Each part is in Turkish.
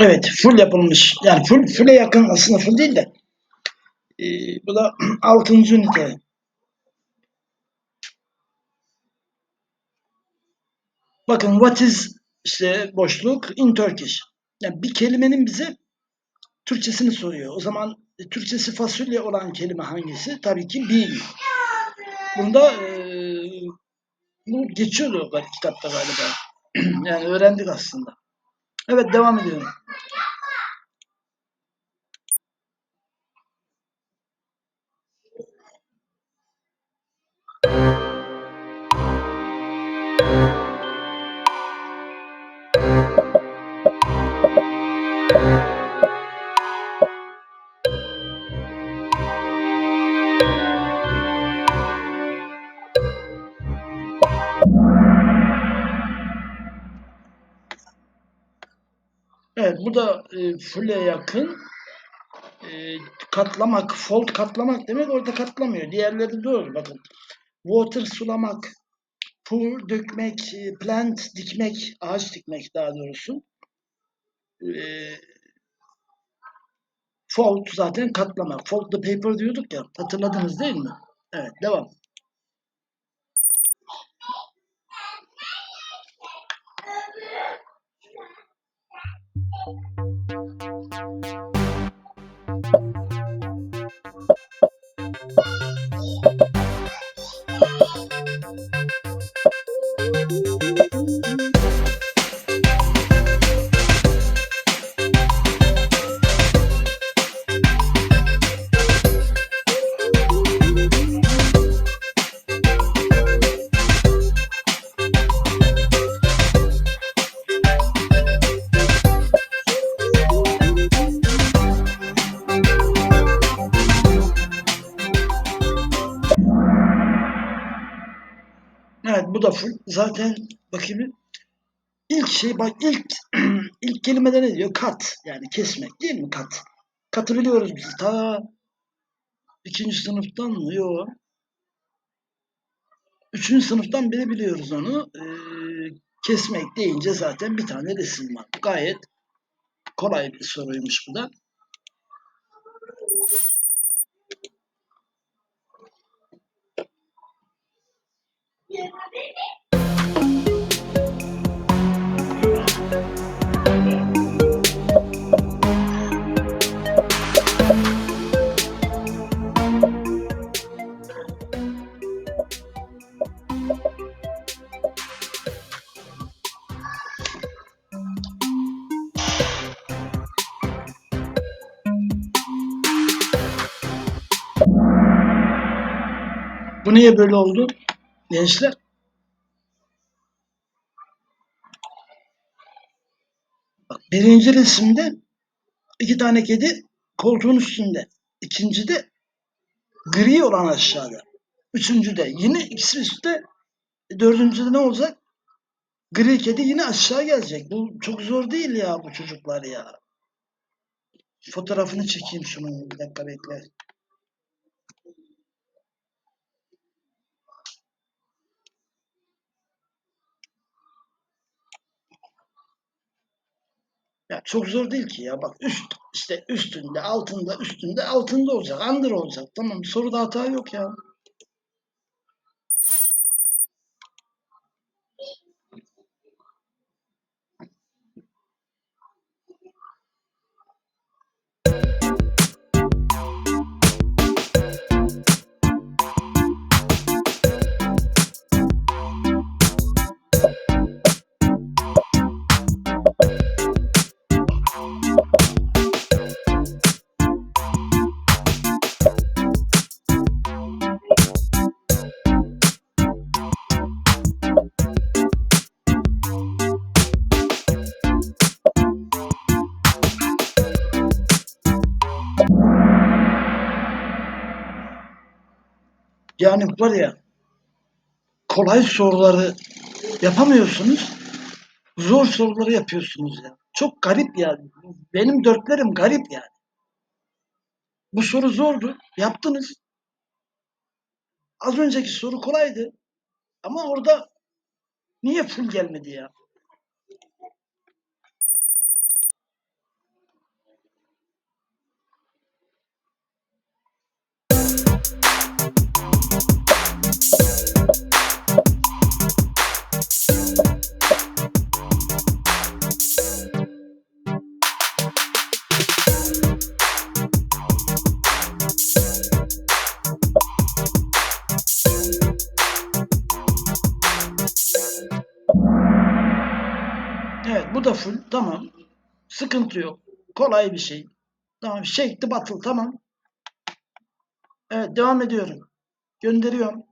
Evet, full yapılmış. Yani full, full'e yakın aslında full değil de. Ee, bu da 6. ünite. Bakın what is işte boşluk in Turkish. Yani bir kelimenin bize Türkçesini soruyor. O zaman e, Türkçesi fasulye olan kelime hangisi? Tabii ki bil. Bunda eee bu geçiyordu kitapta galiba. yani öğrendik aslında. Evet devam ediyorum. Bu da e, full'e yakın. E, katlamak, fold katlamak demek orada katlamıyor. Diğerleri doğru bakın. Water sulamak, pour dökmek, e, plant dikmek, ağaç dikmek daha doğrusu. E, fold zaten katlamak. Fold the paper diyorduk ya. Hatırladınız değil mi? Evet devam. home. Evet bu da full. Zaten bakayım. İlk şey bak ilk ilk kelimede ne diyor? Kat. Yani kesmek değil mi kat? Katı biliyoruz biz. Ta ikinci sınıftan mı? Yok. Üçüncü sınıftan beri biliyoruz onu. Ee, kesmek deyince zaten bir tane resim var. Gayet kolay bir soruymuş bu da. Bu niye böyle oldu? Gençler. Bak, birinci resimde iki tane kedi koltuğun üstünde. İkincide gri olan aşağıda. Üçüncüde yine ikisi üstte. E, Dördüncüde ne olacak? Gri kedi yine aşağı gelecek. Bu çok zor değil ya bu çocuklar ya. Fotoğrafını çekeyim şunun. Bir dakika bekle. Ya çok zor değil ki ya. Bak üst işte üstünde, altında, üstünde, altında olacak. Under olacak. Tamam soruda hata yok ya. Yani var ya kolay soruları yapamıyorsunuz. Zor soruları yapıyorsunuz ya. Çok garip yani. Benim dörtlerim garip yani. Bu soru zordu. Yaptınız. Az önceki soru kolaydı. Ama orada niye full gelmedi ya? Sıkıntı. Kolay bir şey. Tamam. Shake the bottle. Tamam. Evet devam ediyorum. Gönderiyorum.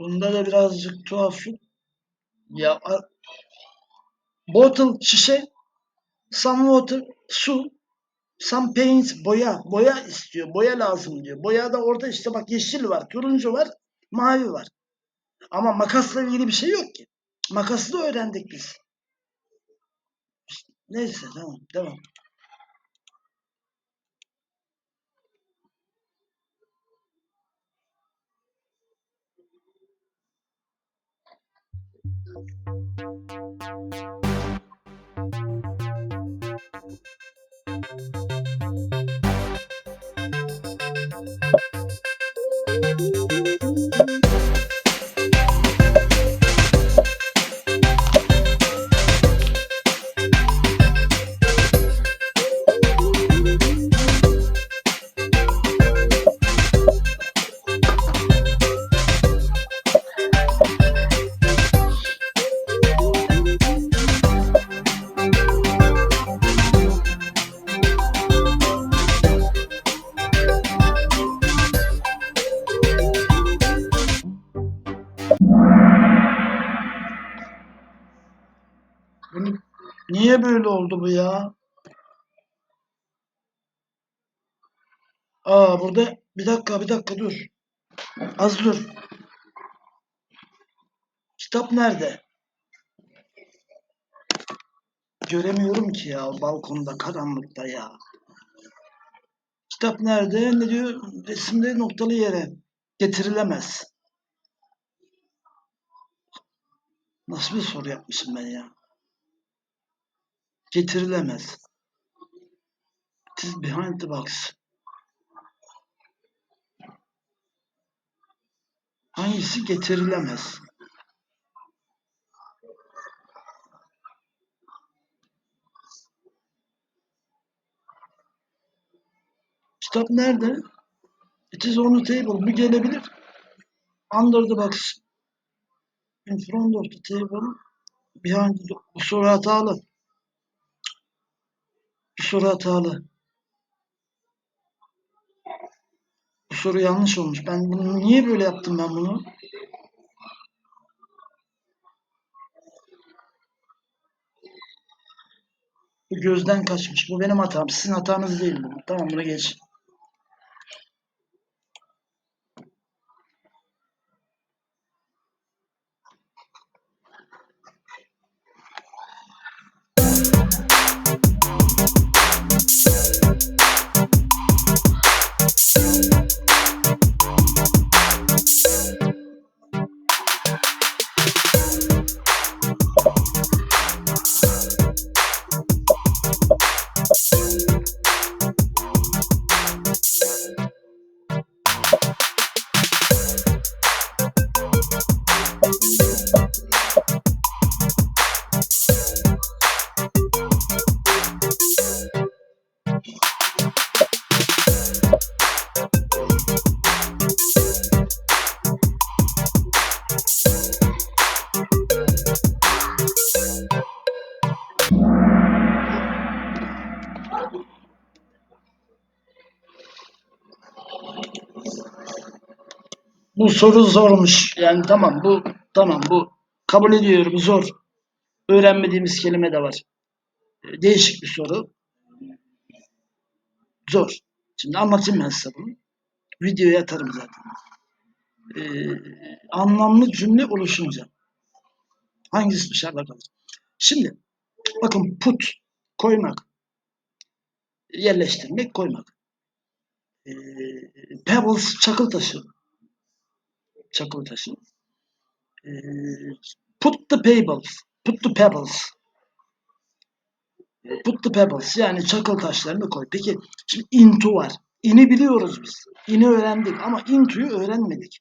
Bunda da birazcık tuhaflık. Ya bottle şişe, some water su, some paint boya. Boya istiyor. Boya lazım diyor. Boya da orada işte bak yeşil var, turuncu var, mavi var. Ama makasla ilgili bir şey yok ki. Makası da öğrendik biz. Neyse tamam devam. Niye böyle oldu bu ya? Aa burada bir dakika bir dakika dur. Az dur. Kitap nerede? Göremiyorum ki ya balkonda karanlıkta ya. Kitap nerede? Ne diyor? Resimde noktalı yere getirilemez. Nasıl bir soru yapmışım ben ya? Getirilemez. It is behind the box. Hangisi getirilemez? Kitap nerede? It is on the table. Bu gelebilir. Under the box. In front of the table. Behind the... Bu soru hatalı. Soru hatalı. Bu soru yanlış olmuş. Ben bunu niye böyle yaptım ben bunu? Bu gözden kaçmış. Bu benim hatam. Sizin hatanız değil. Tamam bunu geç. Bu soru zormuş. Yani tamam bu tamam bu kabul ediyorum zor. Öğrenmediğimiz kelime de var. Ee, Değişik bir soru. Zor. Şimdi anlatayım ben size bunu. Videoya atarım zaten. e, anlamlı cümle oluşunca. Hangisi dışarıda kalır? Şimdi bakın put koymak, yerleştirmek, koymak. E, pebbles çakıl taşı. Çakıl taşı. E, put the pebbles. Put the pebbles. Put the pebbles yani çakıl taşlarını koy. Peki şimdi into var. İni biliyoruz biz. İni öğrendik ama into'yu öğrenmedik.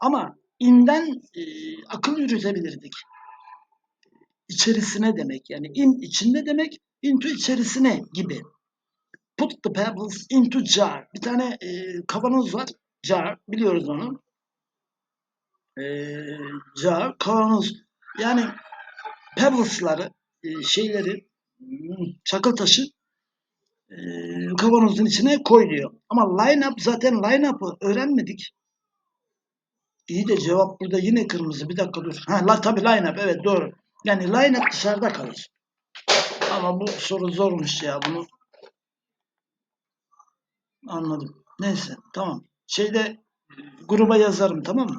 Ama inden e, akıl yürütebilirdik. İçerisine demek yani in içinde demek into içerisine gibi. Put the pebbles into jar. Bir tane e, kavanoz var. Jar biliyoruz onu. E, jar kavanoz. Yani pebbles'ları e, şeyleri hmm, çakıl taşı e, kavanozun içine koy diyor. Ama line up zaten line up'ı öğrenmedik. İyi de cevap burada yine kırmızı. Bir dakika dur. Ha la, tabii line up evet doğru. Yani line up dışarıda kalır. Ama bu soru zormuş ya bunu anladım. Neyse tamam. Şeyde gruba yazarım tamam mı?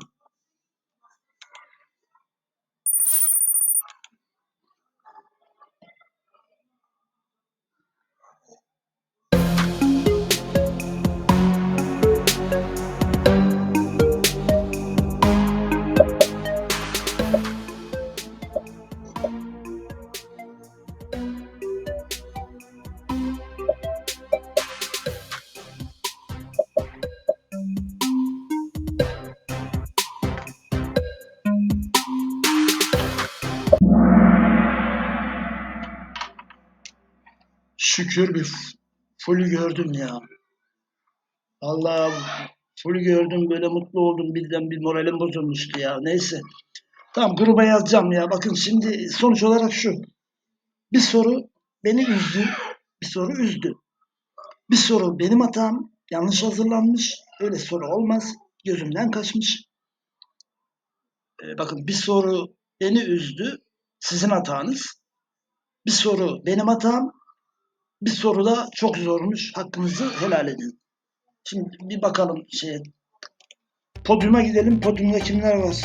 Şükür bir f- fullü gördüm ya. Allah fullü gördüm böyle mutlu oldum birden bir moralim bozulmuştu ya. Neyse. Tamam gruba yazacağım ya. Bakın şimdi sonuç olarak şu. Bir soru beni üzdü. Bir soru üzdü. Bir soru benim hatam. Yanlış hazırlanmış. Öyle soru olmaz. Gözümden kaçmış. Ee, bakın bir soru beni üzdü. Sizin hatanız. Bir soru benim hatam. Bir soru da çok zormuş. Hakkınızı helal edin. Şimdi bir bakalım şeye. Podyuma gidelim. Podyumda kimler var?